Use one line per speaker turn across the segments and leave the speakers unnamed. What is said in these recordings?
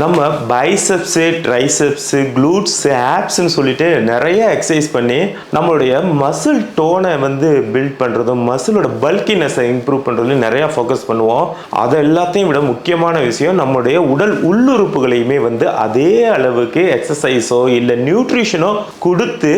நம்ம biceps triceps க்ளூட்ஸு ஆப்ஸ்ன்னு சொல்லிட்டு நிறைய எக்ஸசைஸ் பண்ணி நம்மளுடைய மசில் டோனை வந்து பில்ட் பண்ணுறதும் மசிலோட பல்கினஸை இம்ப்ரூவ் பண்ணுறதுலையும் நிறையா ஃபோக்கஸ் பண்ணுவோம். அதை எல்லாத்தையும் விட முக்கியமான விஷயம் நம்மளுடைய உடல் உள்ளுறுப்புகளையுமே வந்து அதே அளவுக்கு எக்ஸசைஸோ இல்லை நியூட்ரிஷனோ கொடுத்து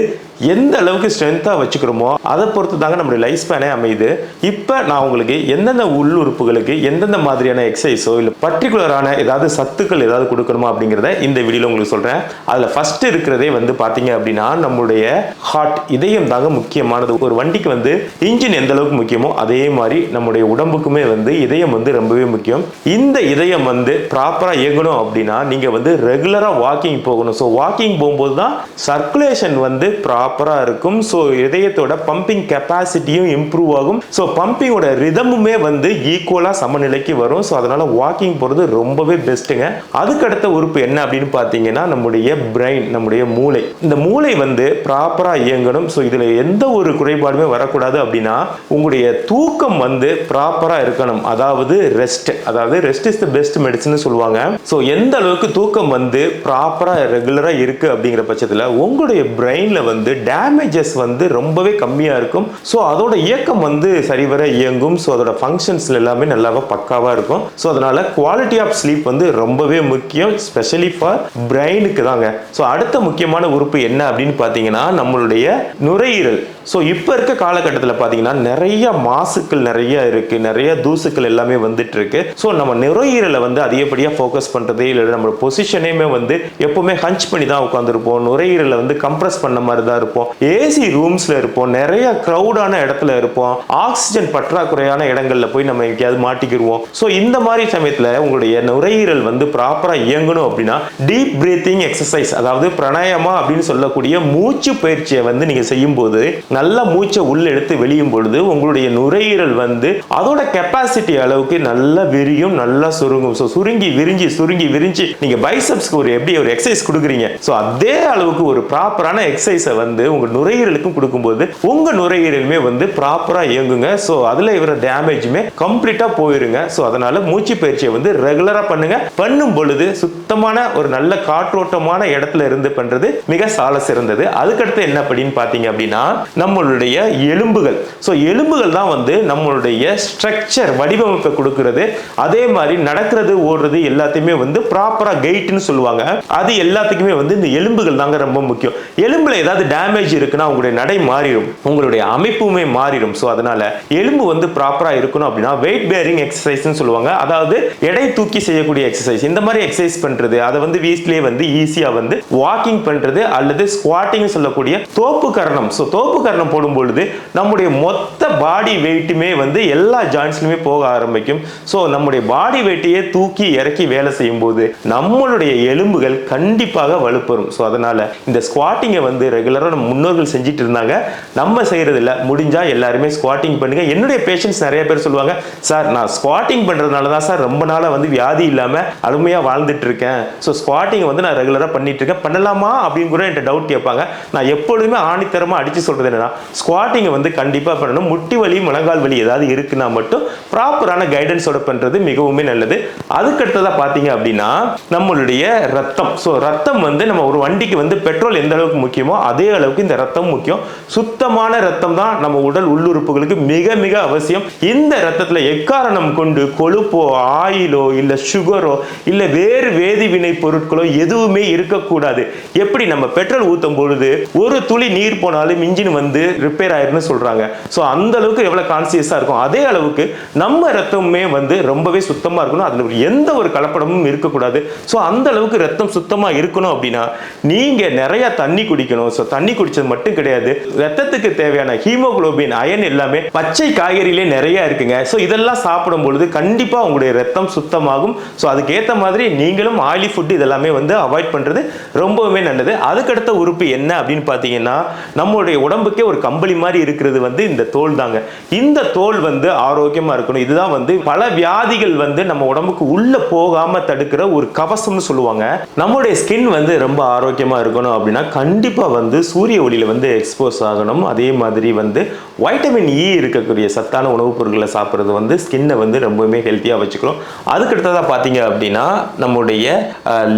எந்த அளவுக்கு ஸ்ட்ரென்த்தாக வச்சுக்கிறோமோ அதை பொறுத்து தாங்க நம்மளுடைய லைஃப் ஸ்பேனே அமையுது. இப்போ நான் உங்களுக்கு எந்தெந்த உள்ளுறுப்புகளுக்கு எந்தெந்த மாதிரியான எக்ஸசைஸோ இல்லை பர்டிகுலரான ஏதாவது சத்துக்கள் ஏதாவது கொடுக்கணுமா அப்படிங்கிறத இந்த வீடியோவில் உங்களுக்கு சொல்கிறேன் அதில் ஃபஸ்ட்டு இருக்கிறதே வந்து பார்த்தீங்க அப்படின்னா நம்மளுடைய ஹார்ட் இதயம் தாங்க முக்கியமானது. ஒரு வண்டிக்கு வந்து இன்ஜின் எந்த அளவுக்கு முக்கியமோ அதே மாதிரி நம்முடைய உடம்புக்குமே வந்து இதயம் வந்து ரொம்பவே முக்கியம். இந்த இதயம் வந்து ப்ராப்பராக இயங்கணும் அப்படின்னா நீங்கள் வந்து ரெகுலராக வாக்கிங் போகணும். ஸோ வாக்கிங் போகும்போது தான் சர்க்குலேஷன் வந்து ப்ரா ப்ராப்பராக இருக்கும். ஸோ இதயத்தோட பம்பிங் கெப்பாசிட்டியும் இம்ப்ரூவ் ஆகும். ஸோ பம்பிங்கோட ரிதமுமே வந்து ஈக்குவலாக சமநிலைக்கு வரும். ஸோ அதனால் வாக்கிங் போகிறது ரொம்பவே பெஸ்ட்டுங்க அதுக்கடுத்த உறுப்பு என்ன அப்படின்னு பார்த்தீங்கன்னா நம்முடைய பிரெயின் நம்முடைய மூளை. இந்த மூளை வந்து ப்ராப்பராக இயங்கணும். ஸோ இதில் எந்த ஒரு குறைபாடுமே வரக்கூடாது அப்படின்னா உங்களுடைய தூக்கம் வந்து ப்ராப்பராக இருக்கணும். அதாவது ரெஸ்ட் அதாவது rest is the best medicine சொல்லுவாங்க. ஸோ எந்த அளவுக்கு தூக்கம் வந்து ப்ராப்பராக ரெகுலராக இருக்குது அப்படிங்கிற பட்சத்தில் உங்களுடைய பிரெயினில் வந்து டேமேஜஸ் வந்து ரொம்பவே கம்மியாக இருக்கும். ஸோ அதோட இயக்கம் வந்து சரிவர இயங்கும். ஸோ அதோட ஃபங்க்ஷன்ஸில் எல்லாமே நல்லாவே பக்காவாக இருக்கும். ஸோ அதனால் குவாலிட்டி ஆஃப் ஸ்லீப் வந்து ரொம்பவே முக்கியம் ஸ்பெஷலி ஃபார் பிரெயினுக்கு தாங்க. ஸோ அடுத்த முக்கியமான உறுப்பு என்ன அப்படின்னு பார்த்தீங்கன்னா நம்மளுடைய நுரையீரல். ஸோ இப்போ இருக்க காலகட்டத்தில் பார்த்தீங்கன்னா நிறைய மாசுக்கள் நிறைய இருக்குது நிறைய தூசுக்கள் எல்லாமே வந்துட்டு இருக்கு. ஸோ நம்ம நுரையீரலை வந்து அதிகப்படியாக ஃபோக்கஸ் பண்ணுறது இல்லை. நம்ம பொசிஷனையுமே வந்து எப்போவுமே ஹஞ்ச் பண்ணி தான் உட்காந்துருப்போம் நுரையீரலை வந்து கம்ப்ரஸ் பண்ண மாதிரி தான் இருப்போம். ஏசி ரூம்ஸில் இருப்போம். நிறைய க்ரௌடான இடத்துல இருப்போம். ஆக்சிஜன் பற்றாக்குறையான இடங்களில் போய் நம்ம எங்கேயாவது மாட்டிக்கிடுவோம். ஸோ இந்த மாதிரி சமயத்தில் உங்களுடைய நுரையீரல் வந்து ப்ராப்பராக இயங்கணும் அப்படின்னா டீப் பிரீத்திங் எக்ஸசைஸ் அதாவது பிரணாயமா அப்படின்னு சொல்லக்கூடிய மூச்சு பயிற்சியை வந்து நீங்கள் செய்யும்போது நல்ல மூச்சை உள்ள எடுத்து வெளியும் பொழுது உங்களுடைய நுரையீரல் வந்து அதோட கெப்பாசிட்டி அளவுக்கு நல்லா விரியும் நல்லா சுருங்கும். ஸோ சுருங்கி விரிஞ்சி சுருங்கி விரிஞ்சு நீங்க பைசப்ஸ்க்கு ஒரு எப்படி ஒரு எக்ஸசைஸ் கொடுக்குறீங்க. ஸோ அதே அளவுக்கு ஒரு ப்ராப்பரான எக்ஸசைஸை வந்து உங்க நுரையீரலுக்கும் கொடுக்கும்போது உங்க நுரையீரலுமே வந்து ப்ராப்பரா இயங்குங்க. ஸோ அதுல இவர டேமேஜுமே கம்ப்ளீட்டா போயிருங்க. ஸோ அதனால மூச்சு பயிற்சியை வந்து ரெகுலரா பண்ணுங்க. பண்ணும் பொழுது சுத்தமான ஒரு நல்ல காற்றோட்டமான இடத்துல இருந்து பண்றது மிக சால சிறந்தது. அதுக்கடுத்து என்ன அப்படின்னு பார்த்தீங்க அப்படின்னா நம்மளுடைய எலும்புகள். ஸோ எலும்புகள் தான் வந்து நம்மளுடைய ஸ்ட்ரக்சர் வடிவமைப்பை கொடுக்கறது. அதே மாதிரி நடக்கிறது ஓடுறது எல்லாத்தையுமே வந்து ப்ராப்பரா கைட்னு சொல்லுவாங்க. அது எல்லாத்துக்குமே வந்து இந்த எலும்புகள் தாங்க ரொம்ப முக்கியம். எலும்புல ஏதாவது டேமேஜ் இருக்குன்னா உங்களுடைய நடை மாறிடும். உங்களுடைய அமைப்புமே மாறிடும். ஸோ அதனால எலும்பு வந்து ப்ராப்பரா இருக்கணும் அப்படின்னா வெயிட் பேரிங் எக்ஸசைஸ்னு சொல்லுவாங்க. அதாவது எடை தூக்கி செய்யக்கூடிய எக்ஸசைஸ் இந்த மாதிரி எக்ஸசைஸ் பண்றது அதை வந்து வீட்லேயே வந்து ஈஸியா வந்து வாக்கிங் பண்றது அல்லது ஸ்குவாட்டிங் சொல்லக்கூடிய தோப்பு கரணம். ஸோ தோப்பு கரணம் போடும் பொழுது நம்முடைய மொத்த பாடி வெயிட்டுமே வந்து எல்லா ஜாயின்ஸ்லையுமே போக ஆரம்பிக்கும். ஸோ நம்முடைய பாடி வெயிட்டையே தூக்கி இறக்கி வேலை செய்யும் போது நம்மளுடைய எலும்புகள் கண்டிப்பாக வலுப்பெறும். ஸோ அதனால இந்த ஸ்குவாட்டிங்கை வந்து ரெகுலராக நம்ம முன்னோர்கள் செஞ்சுட்டு இருந்தாங்க. நம்ம செய்யறது இல்ல முடிஞ்சா எல்லாருமே ஸ்குவாட்டிங் பண்ணுங்க. என்னுடைய பேஷண்ட்ஸ் நிறைய பேர் சொல்லுவாங்க சார் நான் ஸ்குவாட்டிங் பண்ணுறதுனால தான் சார் ரொம்ப நாளா வந்து வியாதி இல்லாம அருமையா வாழ்ந்துட்டு இருக்கேன். ஸோ ஸ்குவாட்டிங் வந்து நான் ரெகுலராக பண்ணிட்டு இருக்கேன். பண்ணலாமா? அப்படின்னு கூட என்கிட்ட டவுட் கேட்பாங்க. நான் எப்பொழுதுமே ஆணித்தரமாக அடிச்சு சொல்கிறது என்னன்னா ஸ்குவாட்டிங்கை வந்து கண்டிப்பாக பண்ணணும். முட்டி வலி முழங்கால் வலி ஏதாவது இருக்குன்னா மட்டும் ப்ராப்பரான கைடன்ஸோட பண்ணுறது மிகவுமே நல்லது. அதுக்கடுத்ததாக பார்த்தீங்க அப்படின்னா நம்மளுடைய ரத்தம். ஸோ ரத்தம் வந்து நம்ம ஒரு வண்டிக்கு வந்து பெட்ரோல் எந்த அளவுக்கு முக்கியமோ அதே அளவுக்கு இந்த ரத்தம் முக்கியம். சுத்தமான ரத்தம் தான் நம்ம உடல் உள்ளுறுப்புகளுக்கு மிக மிக அவசியம். இந்த ரத்தத்தில் எக்காரணம் கொண்டு கொழுப்போ ஆயிலோ இல்லை சுகரோ இல்லை வேறு வேதிவினை பொருட்களோ எதுவுமே இருக்கக்கூடாது. எப்படி நம்ம பெட்ரோல் ஊற்றும் பொழுது ஒரு துளி நீர் போனாலும் இன்ஜின் வந்து வந்து ரிப்பேர் ஆயிருன்னு சொல்றாங்க. ஸோ அந்த அளவுக்கு எவ்வளோ கான்சியஸாக இருக்கும். அதே அளவுக்கு நம்ம ரத்தமுமே வந்து ரொம்பவே சுத்தமாக இருக்கணும். அதில் எந்த ஒரு கலப்படமும் இருக்கக்கூடாது. ஸோ அந்த அளவுக்கு ரத்தம் சுத்தமாக இருக்கணும் அப்படின்னா நீங்கள் நிறைய தண்ணி குடிக்கணும். ஸோ தண்ணி குடிச்சது மட்டும் கிடையாது. ரத்தத்துக்கு தேவையான ஹீமோகுளோபின் அயன் எல்லாமே பச்சை காய்கறியிலே நிறைய இருக்குங்க. ஸோ இதெல்லாம் சாப்பிடும் பொழுது கண்டிப்பாக உங்களுடைய ரத்தம் சுத்தமாகும். ஸோ அதுக்கேற்ற மாதிரி நீங்களும் ஆயிலி ஃபுட் இதெல்லாமே வந்து அவாய்ட் பண்ணுறது ரொம்பவுமே நல்லது. அதுக்கடுத்த உறுப்பு என்ன அப்படின்னு பார்த்தீங்கன்னா நம்மளுடைய உடம்புக்கு உடம்புக்கே ஒரு கம்பளி மாதிரி இருக்கிறது வந்து இந்த தோல் தாங்க இந்த தோல் வந்து ஆரோக்கியமா இருக்கணும். இதுதான் வந்து பல வியாதிகள் வந்து நம்ம உடம்புக்கு உள்ள போகாம தடுக்கிற ஒரு கவசம்னு சொல்லுவாங்க. நம்மளுடைய ஸ்கின் வந்து ரொம்ப ஆரோக்கியமா இருக்கணும் அப்படின்னா கண்டிப்பாக வந்து சூரிய ஒளியில வந்து எக்ஸ்போஸ் ஆகணும். அதே மாதிரி வந்து வைட்டமின் இ e இருக்கக்கூடிய சத்தான உணவுப் பொருட்களை சாப்பிட்றது வந்து ஸ்கின்னை வந்து ரொம்பவுமே ஹெல்த்தியாக வச்சுக்கிறோம் அதுக்கடுத்ததாக பார்த்தீங்க அப்படின்னா நம்முடைய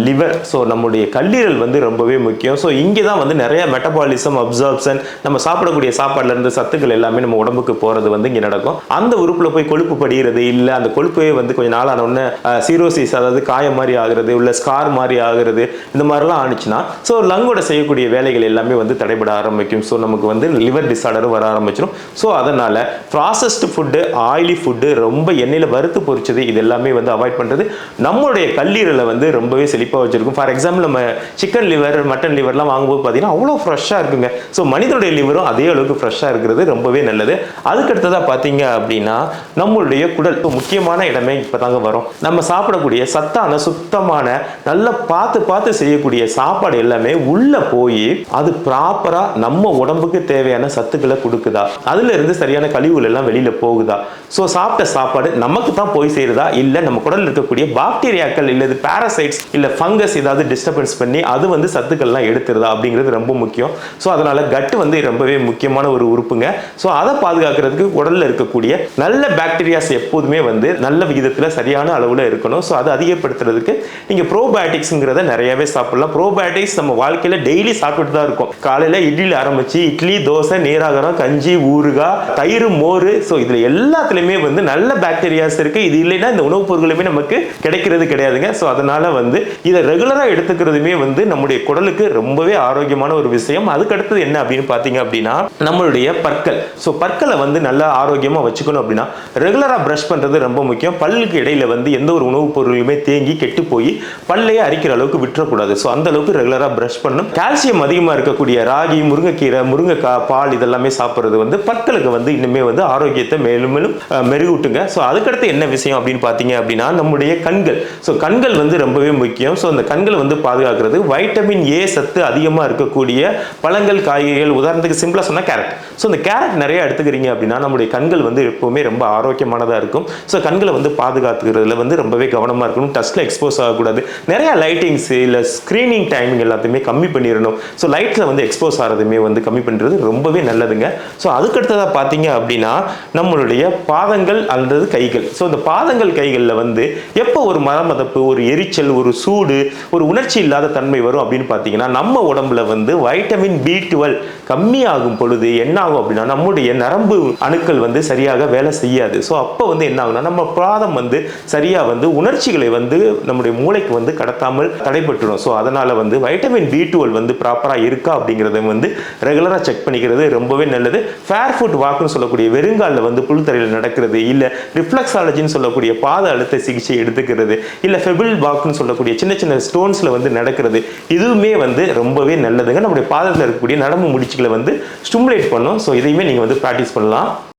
லிவர் ஸோ நம்முடைய கல்லீரல் வந்து ரொம்பவே முக்கியம். ஸோ இங்கே தான் வந்து நிறைய மெட்டபாலிசம் அப்சர்ப்ஷன் நம்ம சாப்பிடக்கூடிய சாப்பாடுல இருந்து சத்துக்கள் எல்லாமே நம்ம உடம்புக்கு போகிறது வந்து இங்கே நடக்கும். அந்த உறுப்பில் போய் கொழுப்பு படிகிறது இல்லை அந்த கொழுப்பே வந்து கொஞ்சம் நாள் ஆன உடனே சீரோசிஸ் அதாவது காயம் மாதிரி ஆகுறது இல்லை ஸ்கார் மாதிரி ஆகுறது இந்த மாதிரிலாம் ஆனிச்சுன்னா ஸோ லங்கோட செய்யக்கூடிய வேலைகள் எல்லாமே வந்து தடைபட ஆரம்பிக்கும். ஸோ நமக்கு வந்து லிவர் டிசார்டரும் வர ஆரம்பிச்சிடும் ஸோ அதனால் ப்ராசஸ்டு ஃபுட்டு ஆயிலி ஃபுட்டு ரொம்ப எண்ணெயில் வறுத்து பொறிச்சது இது எல்லாமே வந்து அவாய்ட் பண்ணுறது நம்மளுடைய கல்லீரலை வந்து ரொம்பவே செழிப்பாக வச்சிருக்கும். ஃபார் எக்ஸாம்பிள் நம்ம சிக்கன் லிவர் மட்டன் லிவர்லாம் வாங்கும்போது பார்த்தீங்கன்னா அவ்வளோ ஃப்ரெஷ்ஷாக இருக்குங்க. ஸோ மனிதனுடைய லிவரும் அதே அளவுக்கு ஃப்ரெஷ்ஷாக இருக்கிறது ரொம்பவே நல்லது. அதுக்கடுத்ததாக பார்த்தீங்க அப்படின்னா நம்மளுடைய குடல் முக்கியமான இடமே இப்போ தாங்க வரும். நம்ம சாப்பிடக்கூடிய சத்தான சுத்தமான நல்லா பார்த்து பார்த்து செய்யக்கூடிய சாப்பாடு எல்லாமே உள்ளே போய் அது ப்ராப்பராக நம்ம உடம்புக்கு தேவையான சத்துக்களை கொடுக்குதா? அதுல இருந்து சரியான கழிவுகள் எல்லாம் வெளியில போகுதா? ஸோ சாப்பிட்ட சாப்பாடு நமக்கு தான் போய் சேருதா? இல்லை நம்ம குடல் இருக்கக்கூடிய பாக்டீரியாக்கள் இல்லை பேரசைட்ஸ் இல்லை ஃபங்கஸ் ஏதாவது டிஸ்டர்பன்ஸ் பண்ணி அது வந்து சத்துக்கள்லாம் எடுத்துருதா அப்படிங்கிறது ரொம்ப முக்கியம். ஸோ அதனால கட்டு வந்து ரொம்ப ரொம்பவே முக்கியமான ஒரு உறுப்புங்க. ஸோ அதை பாதுகாக்கிறதுக்கு உடலில் இருக்கக்கூடிய நல்ல பாக்டீரியாஸ் எப்போதுமே வந்து நல்ல விகிதத்தில் சரியான அளவில் இருக்கணும். ஸோ அதை அதிகப்படுத்துறதுக்கு நீங்கள் ப்ரோபயோட்டிக்ஸுங்கிறத நிறையவே சாப்பிடலாம். ப்ரோபயோட்டிக்ஸ் நம்ம வாழ்க்கையில் டெய்லி சாப்பிட்டு தான் இருக்கும். காலையில் இட்லியில் ஆரம்பித்து இட்லி தோசை நீராகரம் கஞ்சி ஊறுகாய் தயிர் மோர். ஸோ இதில் எல்லாத்துலேயுமே வந்து நல்ல பாக்டீரியாஸ் இருக்குது இது இல்லைன்னா இந்த உணவுப் பொருட்களுமே நமக்கு கிடைக்கிறது கிடையாதுங்க. ஸோ அதனால் வந்து இதை ரெகுலராக எடுத்துக்கிறதுமே வந்து நம்முடைய குடலுக்கு ரொம்பவே ஆரோக்கியமான ஒரு விஷயம். அதுக்கடுத்தது என்ன அப்படின்னு பார்த்தீங்க அப்படின்னா நம்மளுடைய பற்கள். ஸோ பற்களை வந்து நல்லா ஆரோக்கியமாக வச்சுக்கணும் அப்படின்னா ரெகுலராக ப்ரஷ் பண்ணுறது ரொம்ப முக்கியம். பல்லுக்கு இடையில வந்து எந்த ஒரு உணவுப் பொருளுமே தேங்கி கெட்டு போய் பல்லையே அரிக்கிற அளவுக்கு விட்டுறக்கூடாது. ஸோ அந்த அளவுக்கு ரெகுலராக ப்ரஷ் பண்ணணும். கால்சியம் அதிகமாக இருக்கக்கூடிய ராகி முருங்கைக்கீரை முருங்கைக்காய் பால் இதெல்லாமே சாப்பிட்றது வந்து பற்களுக்கு வந்து இன்னுமே வந்து ஆரோக்கியத்தை மேலும் மேலும் மெருகூட்டுங்க. ஸோ அதுக்கடுத்து என்ன விஷயம் அப்படின்னு பார்த்தீங்க அப்படின்னா நம்முடைய கண்கள். ஸோ கண்கள் வந்து ரொம்பவே முக்கியம். ஸோ அந்த கண்களை வந்து பாதுகாக்கிறது வைட்டமின் ஏ சத்து அதிகமாக இருக்கக்கூடிய பழங்கள் காய்கறிகள். உதாரணத்துக்கு சிம்பிளாக சொன்னால் கேரட். ஸோ இந்த கேரட் நிறைய எடுத்துக்கிறீங்க அப்படின்னா நம்முடைய கண்கள் வந்து எப்போவுமே ரொம்ப ஆரோக்கியமானதாக இருக்கும். ஸோ கண்களை வந்து பாதுகாத்துக்கிறதுல வந்து ரொம்பவே கவனமாக இருக்கணும். டஸ்ட்டில் எக்ஸ்போஸ் ஆகக்கூடாது. நிறையா லைட்டிங்ஸ் இல்லை ஸ்க்ரீனிங் டைமிங் எல்லாத்தையுமே கம்மி பண்ணிடணும். ஸோ லைட்டில் வந்து எக்ஸ்போஸ் ஆகிறதுமே வந்து கம்மி பண்ணுறது ரொம்பவே நல்லதுங்க. ஸோ அதுக்கடுத்ததாக பார்த்தீங்க அப்படின்னா நம்மளுடைய பாதங்கள் அல்லது கைகள். ஸோ இந்த பாதங்கள் கைகளில் வந்து எப்போ ஒரு மரமதப்பு ஒரு எரிச்சல் ஒரு சூடு ஒரு உணர்ச்சி இல்லாத தன்மை வரும் அப்படின்னு பார்த்தீங்கன்னா நம்ம உடம்புல வந்து வைட்டமின் பி டுவெல் கம்மியாகும் பொழுது என்ன ஆகும் அப்படின்னா நம்முடைய நரம்பு அணுக்கள் வந்து சரியாக வேலை செய்யாது. ஸோ அப்போ வந்து என்ன ஆகும்னா நம்ம பாதம் வந்து சரியாக வந்து உணர்ச்சிகளை வந்து நம்முடைய மூளைக்கு வந்து கடத்தாமல் தடைபட்டுடும் ஸோ அதனால் வந்து வைட்டமின் பி டுவெல் வந்து ப்ராப்பராக இருக்கா அப்படிங்கிறத வந்து ரெகுலராக செக் பண்ணிக்கிறது ரொம்பவே நல்லது. ஃபேர் ஃபுட் வாக்குன்னு சொல்லக்கூடிய வெறுங்காலில் வந்து புல்தரையில் நடக்கிறது இல்லை ரிஃப்ளெக்ஸாலஜின்னு சொல்லக்கூடிய பாத அழுத்த சிகிச்சை எடுத்துக்கிறது இல்லை ஃபெபிள் வாக்குன்னு சொல்லக்கூடிய சின்ன சின்ன ஸ்டோன்ஸில் வந்து நடக்கிறது இதுவுமே வந்து ரொம்பவே நல்லதுங்க. நம்முடைய பாதத்தில் இருக்கக்கூடிய நரம்பு முடிச்சு வந்து ஸ்டிமுலேட் பண்ணும். ஸோ இதையுமே நீங்கள் வந்து ப்ராக்டிஸ் பண்ணலாம்.